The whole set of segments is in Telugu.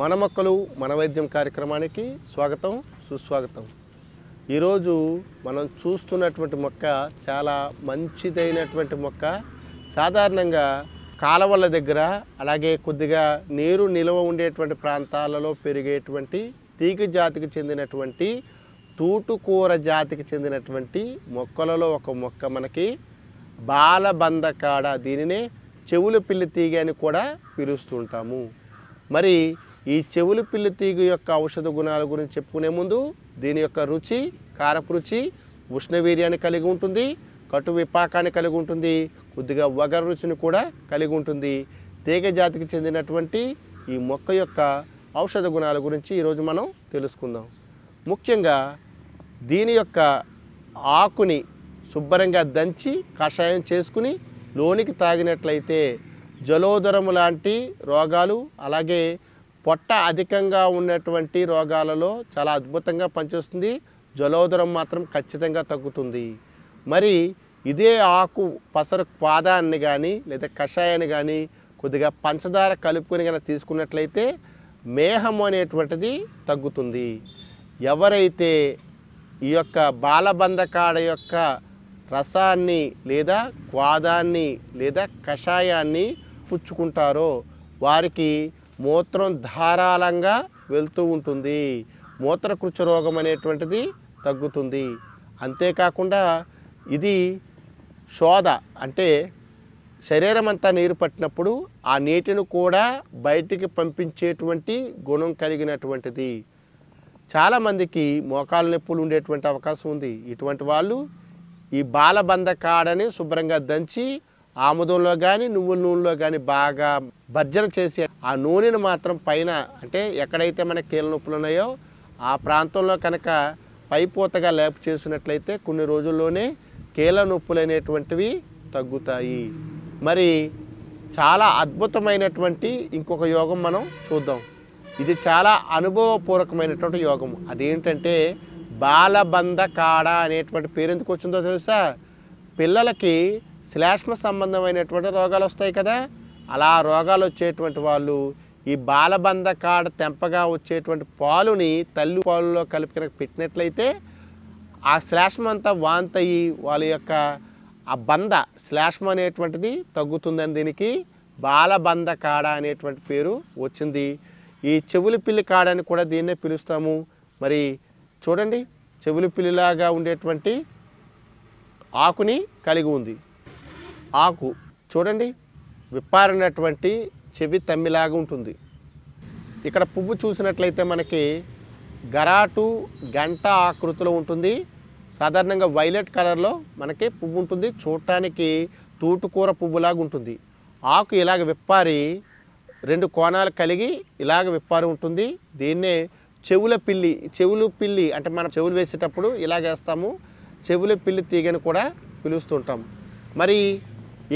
మన మొక్కలు మన వైద్యం కార్యక్రమానికి స్వాగతం సుస్వాగతం. ఈరోజు మనం చూస్తున్నటువంటి మొక్క చాలా మంచిదైనటువంటి మొక్క. సాధారణంగా కాలవల దగ్గర అలాగే కొద్దిగా నీరు నిల్వ ఉండేటువంటి ప్రాంతాలలో పెరిగేటువంటి తీగ జాతికి చెందినటువంటి తూటుకూర జాతికి చెందినటువంటి మొక్కలలో ఒక మొక్క మనకి బాలబందకాడ దీనినే చెవుల పిల్లి తీగ అని కూడా పిలుస్తుంటాము. మరి ఈ చెవులు పిల్లి తీగ యొక్క ఔషధ గుణాల గురించి చెప్పుకునే ముందు దీని యొక్క రుచి కారపు రుచి ఉష్ణవీర్యాన్ని కలిగి ఉంటుంది కటు విపాకాన్ని కలిగి ఉంటుంది కొద్దిగా వగర రుచిని కూడా కలిగి ఉంటుంది. తీగ జాతికి చెందినటువంటి ఈ మొక్క యొక్క ఔషధ గుణాల గురించి ఈరోజు మనం తెలుసుకుందాం. ముఖ్యంగా దీని యొక్క ఆకుని శుభ్రంగా దంచి కషాయం చేసుకుని లోనికి తాగినట్లయితే జలోదరము లాంటి రోగాలు అలాగే పొట్ట అధికంగా ఉన్నటువంటి రోగాలలో చాలా అద్భుతంగా పనిచేస్తుంది. జలోదరం మాత్రం ఖచ్చితంగా తగ్గుతుంది. మరి ఇదే ఆకు పసరు పాదాన్ని కానీ లేదా కషాయాన్ని కానీ కొద్దిగా పంచదార కలుపుకొని కనుక తీసుకున్నట్లయితే మేహము అనేటువంటిది తగ్గుతుంది. ఎవరైతే ఈ యొక్క బాలబంధకాడ యొక్క రసాన్ని లేదా క్వాదాన్ని లేదా కషాయాన్ని పుచ్చుకుంటారో వారికి మూత్రం ధారాళంగా వెళ్తూ ఉంటుంది. మూత్రకృచ రోగం అనేటువంటిది తగ్గుతుంది. అంతేకాకుండా ఇది శోధ అంటే శరీరం అంతా నీరు పట్టినప్పుడు ఆ నీటిని కూడా బయటికి పంపించేటువంటి గుణం కలిగినటువంటిది. చాలామందికి మోకాలు నొప్పులు ఉండేటువంటి అవకాశం ఉంది. ఇటువంటి వాళ్ళు ఈ బాలబంద కాడని శుభ్రంగా దంచి ఆముదంలో కానీ నువ్వుల నూనెలో కానీ బాగా భర్జన చేసి ఆ నూనెను మాత్రం పైన అంటే ఎక్కడైతే మన కీళ్ళ నొప్పులు ఉన్నాయో ఆ ప్రాంతంలో కనుక పైపోతగా లేపు చేసినట్లయితే కొన్ని రోజుల్లోనే కీళ్ళ నొప్పులు అనేటువంటివి తగ్గుతాయి. మరి చాలా అద్భుతమైనటువంటి ఇంకొక యోగం మనం చూద్దాం. ఇది చాలా అనుభవపూర్వకమైనటువంటి యోగం. అదేంటంటే బాలబంధ కాడ అనేటువంటి పేరు ఎందుకు వచ్చిందో తెలుసా? పిల్లలకి శ్లేష్మ సంబంధమైనటువంటి రోగాలు వస్తాయి కదా. అలా రోగాలు వచ్చేటువంటి వాళ్ళు ఈ బాలబంధ కాడ తెంపగా వచ్చేటువంటి పాలుని తల్లి పాలులో కలిపి కనుక పెట్టినట్లయితే ఆ శ్లేష్మ అంతా వాంతయి వాళ్ళ యొక్క ఆ బంధ శ్లేష్మ అనేటువంటిది తగ్గుతుందని దీనికి బాలబంధ కాడ అనేటువంటి పేరు వచ్చింది. ఈ చెవులు పిల్లి కాడ అని కూడా దీన్నే పిలుస్తాము. మరి చూడండి చెవులు పిల్లిలాగా ఉండేటువంటి ఆకుని కలిగి ఉంది. ఆకు. చూడండి విప్పారినటువంటి చెవి తమ్మిలాగా ఉంటుంది. ఇక్కడ పువ్వు చూసినట్లయితే మనకి గరాటు గంట ఆకృతిలో ఉంటుంది. సాధారణంగా వైలెట్ కలర్లో మనకి పువ్వు ఉంటుంది. చూడటానికి తూటుకూర పువ్వులాగా ఉంటుంది. ఆకు ఇలాగ విప్పారి రెండు కోణాలు కలిగి ఇలాగ విప్పారి ఉంటుంది. దీన్నే చెవుల పిల్లి చెవులు పిల్లి అంటే మనం చెవులు వేసేటప్పుడు ఇలాగేస్తాము చెవుల పిల్లి తీగని కూడా పిలుస్తుంటాం. మరి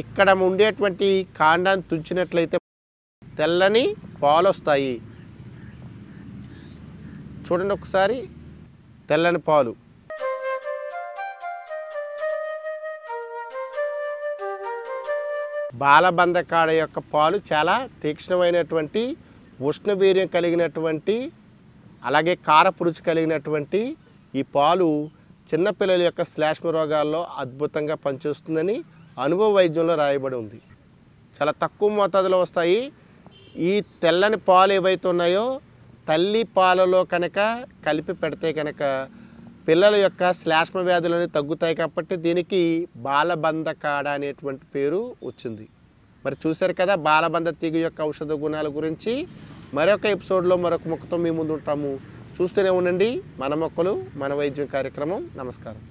ఇక్కడ ఉండేటువంటి కాండాన్ని తుంచినట్లయితే తెల్లని పాలు వస్తాయి చూడండి ఒకసారి తెల్లని పాలు. బాలబంధకాడ యొక్క పాలు చాలా తీక్ష్ణమైనటువంటి ఉష్ణవీర్యం కలిగినటువంటి అలాగే కారపు రుచి కలిగినటువంటి ఈ పాలు చిన్నపిల్లల యొక్క శ్లేష్మ రోగాల్లో అద్భుతంగా పనిచేస్తుందని అనుభవ వైద్యంలో రాయబడి ఉంది. చాలా తక్కువ మోతాదులో వస్తాయి. ఈ తెల్లని పాలు ఏవైతే ఉన్నాయో తల్లి పాలలో కనుక కలిపి పెడితే కనుక పిల్లల యొక్క శ్లాష్మ వ్యాధులని తగ్గుతాయి కాబట్టి దీనికి బాలబంధ కాడ అనేటువంటి పేరు వచ్చింది. మరి చూశారు కదా బాలబంధ తీగ యొక్క ఔషధ గుణాల గురించి. మరొక ఎపిసోడ్లో మరొక మొక్కతో మీ ముందు ఉంటాము. చూస్తూనే ఉండండి. మన మొక్కలు మన వైద్యం కార్యక్రమం. నమస్కారం.